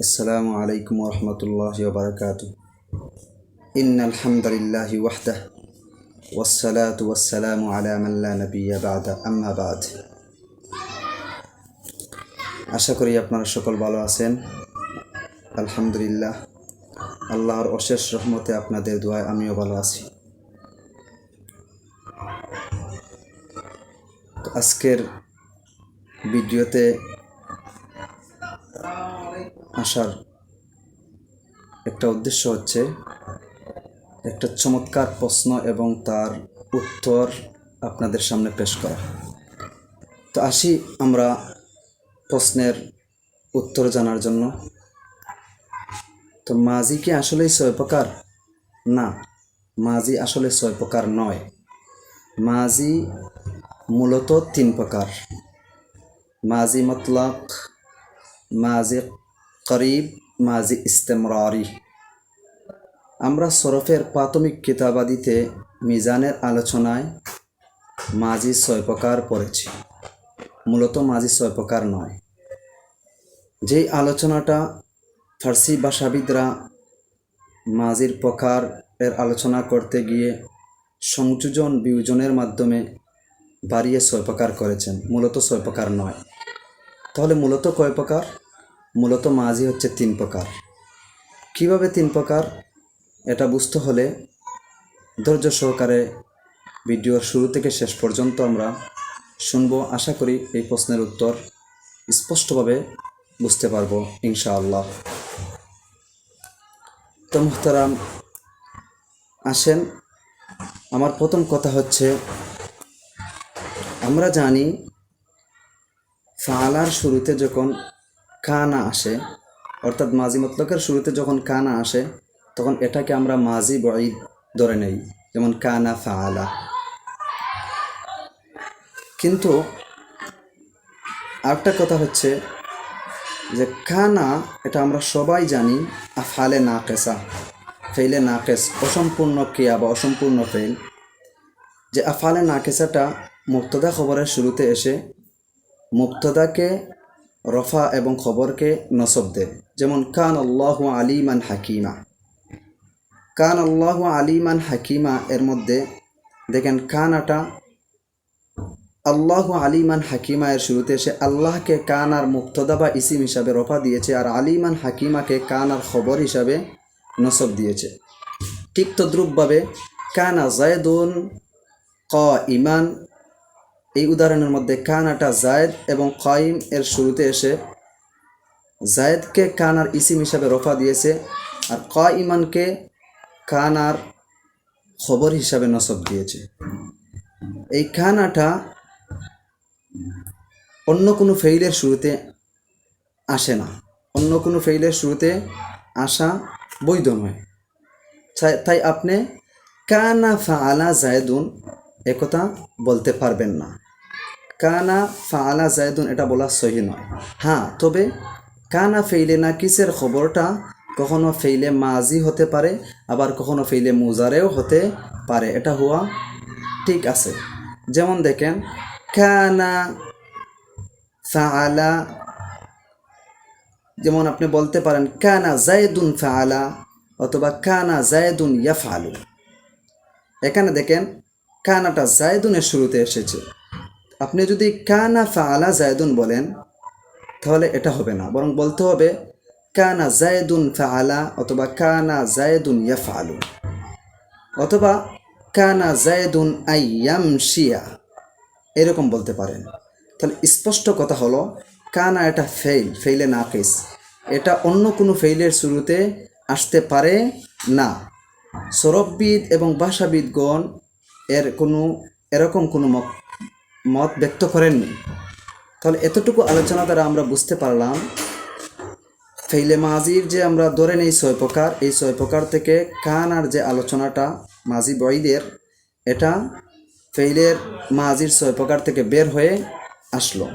السلام عليكم ورحمة الله وبركاته إن الحمد لله وحده والصلاة والسلام على من لا نبي بعد أما بعد আশা করি আপনারা সকল ভালো আছেন আলহামদুলিল্লাহ আল্লাহর অশেষ রহমতে আপনাদের দোয়ায় আমিও ভালো আছি তো আজকের ভিডিওতে আসার একটা উদ্দেশ্য হচ্ছে, একটা চমৎকার প্রশ্ন এবং তার উত্তর আপনাদের সামনে পেশ করা। তো আসি আমরা প্রশ্নের উত্তর জানার জন্য। তো মাঝি কি আসলেই ছয় প্রকার? না, মাঝি আসলে ছয় প্রকার নয়। মাঝি মূলত তিন প্রকার। মাঝি মতলক মাঝি করিব মাঝি ইস্তেমরারি। আমরা সরফের প্রাথমিক কিতাবাদিতে মিজানের আলোচনায় মাঝি ছয় প্রকার পড়েছি। মূলত মাঝি ছয় প্রকার নয়। যেই আলোচনাটা ফার্সি ভাষাবিদরা মাঝির প্রকার এর আলোচনা করতে গিয়ে সংযোজন বিয়োজনের মাধ্যমে বাড়িয়ে ছয় প্রকার করেছেন, মূলত ছয় প্রকার নয়। তাহলে মূলত কয় প্রকার? মূলত মাঝি হচ্ছে তিন প্রকার। কীভাবে তিন প্রকার? এটা বুঝতে হলে ধৈর্য সহকারে ভিডিওর শুরু থেকে শেষ পর্যন্ত আমরা শুনব। আশা করি এই প্রশ্নের উত্তর স্পষ্টভাবে বুঝতে পারব, ইনশাআল্লাহ। তো মুহতারাম, আসেন। আমার প্রথম কথা হচ্ছে, আমরা জানি ফালার শুরুতে যখন কানা আসে, অর্থাৎ মাঝি মতলকের শুরুতে যখন কানা আসে, তখন এটাকে আমরা মাঝি বঈদ ধরে নেই, যেমন কানা ফালা কিন্তু আরেকটা কথা হচ্ছে যে কানা, এটা আমরা সবাই জানি, আফালে নাকেসা, ফেইলে নাকেস, অসম্পূর্ণ ক্রিয়া বা অসম্পূর্ণ ফেল যে আফালে নাকেসাটা মুক্তদা খবরের শুরুতে এসে মুক্তদাকে রফা এবং খবরকে নসব দেয় যেমন, কান আল্লাহ আলিমান হাকিমা। কান আল্লাহ আলিমান হাকিমা এর মধ্যে দেখেন, কানাটা আল্লাহ আলিমান হাকিমা এর শুরুতে এসে আল্লাহকে কান আর মুক্তদা বা ইসিম হিসাবে রফা দিয়েছে আর আলিমান হাকিমাকে কান আর খবর হিসাবে নসব দিয়েছে। ঠিক তদ্রুপভাবে, কানা জায়দুন ক ইমান। এই উদাহরণের মধ্যে কানাটা জায়দ এবং কাইম এর শুরুতে এসে জায়দকে কানার ইসিম হিসাবে রফা দিয়েছে আর ক ইমানকে কানার খবর হিসাবে নসব দিয়েছে। এই কানাটা অন্য কোনো ফেইলের শুরুতে আসে না। অন্য কোনো ফেইলের শুরুতে আসা বৈধ নয়। তাই আপনি কানা ফাআলা জায়দুন একথা বলতে পারবেন না। কানা ফাআলা জায়দুন এটা বলা সহি নয়। হ্যাঁ তবে কানা ফেইলে না কিসের খবরটা? কখনো ফেইলে মাজি হতে পারে, আবার কখনো ফেইলে মুজারেও হতে পারে। এটা হওয়া ঠিক আছে। যেমন দেখেন, কানা ফাআলা, যেমন আপনি বলতে পারেন, কানা জায়দুন ফাআলা অথবা কানা জায়দুন ইয়াফআলু। এখানে দেখেন, কানাটা জায়দুনের শুরুতে এসেছে। আপনি যদি কানা ফাআলা জায়দুন বলেন, তাহলে এটা হবে না। বরং বলতে হবে, কানা জায়দুন ফাআলা অথবা কানা জায়দুন ইয়াফআলু অথবা কানা জায়দুন আইয়াম শিয়া এরকম বলতে পারেন। তাহলে স্পষ্ট কথা হলো, কানা এটা ফেইল, ফেইলে নাকিস। এটা অন্য কোনো ফেইলের শুরুতে আসতে পারে না। সৌরভবিদ এবং ভাষাবিদগণ এর কোনো, এরকম কোনো মত ব্যক্ত করেননি। তাহলে এতটুকু আলোচনা দ্বারা আমরা বুঝতে পারলাম, ফেইলে মাজির যে আমরা ধরে নেই ছয় প্রকার, এই ছয় প্রকার থেকে কান আর যে আলোচনাটা মাজি বইদের এটা ফেইলের মাজির ছয় প্রকার থেকে বের হয়ে আসলো।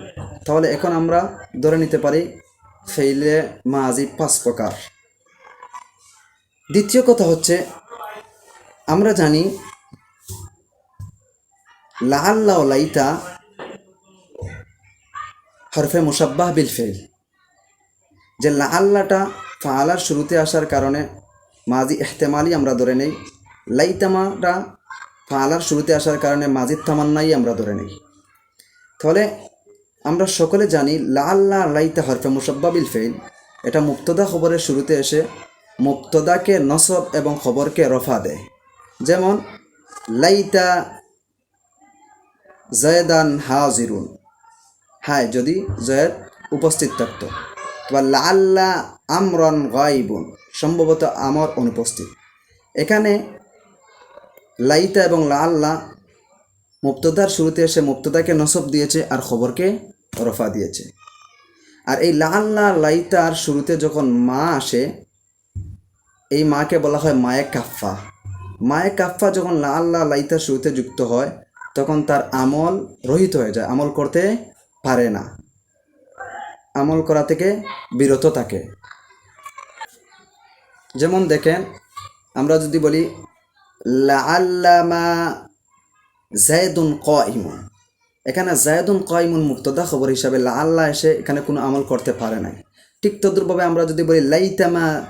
তাহলে এখন আমরা ধরে নিতে পারি ফেইলে মাজি পাঁচ প্রকার। দ্বিতীয় কথা হচ্ছে, আমরা জানি লাল্লা ও লাইতা হরফে মুসাব্বাহ বিল ফেল যে লাল্লাটা ফালার শুরুতে আসার কারণে মাজি এহতেমালি আমরা ধরে নেই, লাইতামাটা ফালার শুরুতে আসার কারণে মাজিদ তামান্নাই আমরা ধরে নেই। তাহলে আমরা সকলে জানি লাল্লা লাইতা হরফে মুসব্বাবিল ফেইল। এটা মুক্তদা খবরের শুরুতে এসে মুক্তদাকে নসব এবং খবরকে রফা দেয়। যেমন, লাইতা জয়দান হাজিরুন। হায়, যদি জয়েদ উপস্থিত থাকত। বা লাল্লা আমরন গাইবুন সম্ভবত আমর অনুপস্থিত। এখানে লাইতা এবং লাল্লা মুক্তদার শুরুতে এসে মুক্তদাকে নসব দিয়েছে আর খবরকে রফা দিয়েছে। আর এই লাল্লা লাইতার শুরুতে যখন মা আসে, এই মাকে বলা হয় মায়ে কাফা মায়ে কাফা যখন লাল্লা লাইতার শুরুতে যুক্ত হয় তখন তার আমল রহিত হয়ে যায়। আমল করতে পারে না। আমল করা থেকে বিরত থাকে। যেমন দেখেন, আমরা যদি বলি লাল্লামা জায়দুন কইমুন এখানে জায়দুন কইমুন মুক্তদা খবর হিসাবে লাল্লা এসে এখানে কোনো আমল করতে পারে নাই। ঠিক তদ্রুপভাবে আমরা যদি বলি, লাইতামা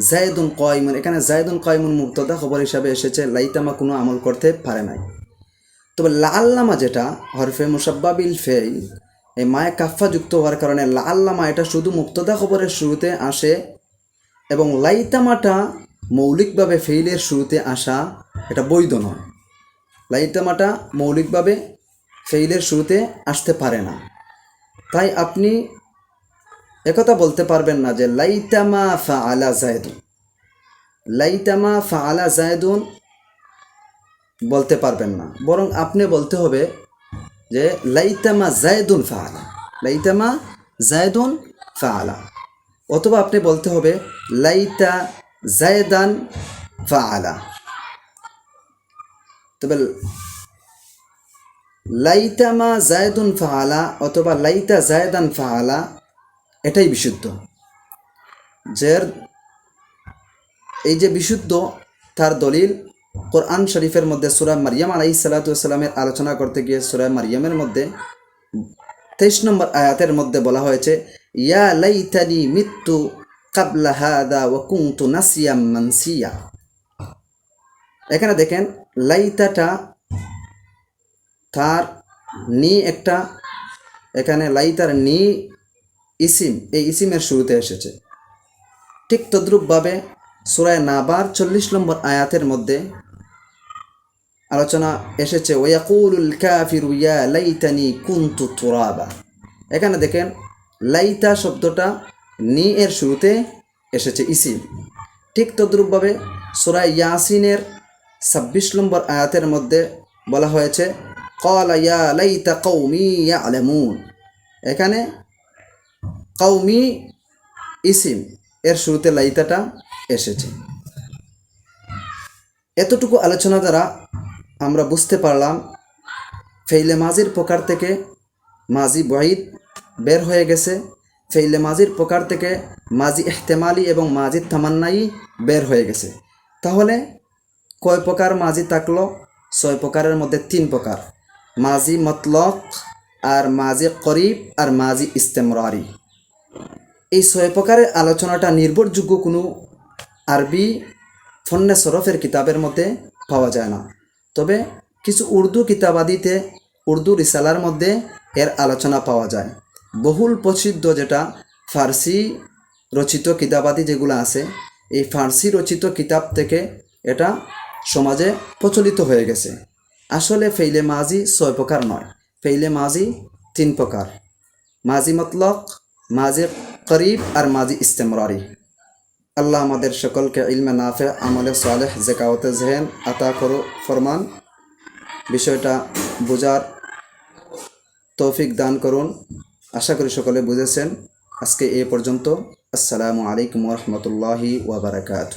জায়দুন কইমুন এখানে জায়দুন কইমুন মুক্তদা খবর হিসাবে এসেছে, লাইতামা কোনো আমল করতে পারে নাই। তবে লাল্লামা যেটা, হরফে মুসাব্বাবিল ফেইল, এই মায়ে কাফা যুক্ত হওয়ার কারণে লাল্লামা এটা শুধু মুক্তদা খবরের শুরুতে আসে এবং লাইতামাটা মৌলিকভাবে ফেইলের শুরুতে আসা এটা বৈধ নয়। লাইতামাটা মৌলিকভাবে ফেইলের শুরুতে আসতে পারে না। তাই আপনি একথা বলতে পারবেন না যে লাইতামা ফা আলা জায়দুন লাইতামা ফা আলা জায়দুন বলতে পারবেন না। বরং আপনি বলতে হবে যে, লাইতামা জায়দুন ফাহালা লাইতামা জায়দুন ফাহালা অথবা আপনি বলতে হবে, লাইতা জায়দান ফাহালা তবে লাইতামা জায়দুন ফাহালা অথবা লাইতা জায়দান ফাহালা এটাই বিশুদ্ধ। যের এই যে বিশুদ্ধ, তার দলিল কোরআন শরীফের মধ্যে সুরা মারিয়াম আলাই সালাতামের আলোচনা করতে গিয়ে সুরা মারিয়ামের মধ্যে তেইশ নম্বর আয়াতের মধ্যে বলা হয়েছে, ইয়া লাইতানি মৃত্যু কাবলা হাদা মানসিয়া। এখানে দেখেন, লাইতাটা তার নি একটা, এখানে লাইতার নি ইসিম, এই ইসিমের শুরুতে এসেছে। ঠিক তদ্রূপভাবে সুরায় নাবার চল্লিশ নম্বর আয়াতের মধ্যে আলোচনা এসেছে ওয়াকুলুল কাফিরু ইয়া লাইতানি কুনতু তুরাবা। এখানে দেখেন, লাইতা শব্দটা নি এর শুরুতে এসেছে ইসিম ঠিক তদ্রূপভাবে সুরায় ইয়াসিনের ছাব্বিশ নম্বর আয়াতের মধ্যে বলা হয়েছে কলা ইয়া লাইতা কৌমি ইয়া আলামুন এখানে কৌমি ইসিম এর শুরুতে লাইতাটা এসেছে। এতটুকু আলোচনা দ্বারা আমরা বুঝতে পারলাম, ফেইলে মাজির প্রকার থেকে মাজি বঈদ বের হয়ে গেছে, ফেইলে মাজির প্রকার থেকে মাজি এহতেমালি এবং মাজি তামান্নাই বের হয়ে গেছে। তাহলে কয় প্রকার মাজি থাকল? ছয় প্রকারের মধ্যে তিন প্রকার। মাজি মতলক আর মাজি করিব আর মাজি ইস্তেমরারি। এই ছয় প্রকারের আলোচনাটা নির্ভরযোগ্য কোনো আরবি ফন্নে সরফের কিতাবের মধ্যে পাওয়া যায় না। তবে কিছু উর্দু কিতাবাদিতে উর্দু রিসালার মধ্যে এর আলোচনা পাওয়া যায়। বহুল প্রসিদ্ধ যেটা ফার্সি রচিত কিতাবাদি যেগুলো আছে, এই ফার্সি রচিত কিতাব থেকে এটা সমাজে প্রচলিত হয়ে গেছে। আসলে ফেইলে মাজি ছয় প্রকার নয়। ফেইলে মাজি তিন প্রকার। মাজি মতলক, মাজি করিব আর মাজি ইস্তেমরারি। আল্লাহ আমাদের সকলকে ইলমে নাফে, আমলে সালেহ জেকাওতে জেহেন আতা করু, ফরমান। বিষয়টা বোঝার তৌফিক দান করুন। আশা করি সকলে বুঝেছেন। আজকে এ পর্যন্ত। আসসালামু আলাইকুম রহমতুল্লাহি ওয়াবারাকাতু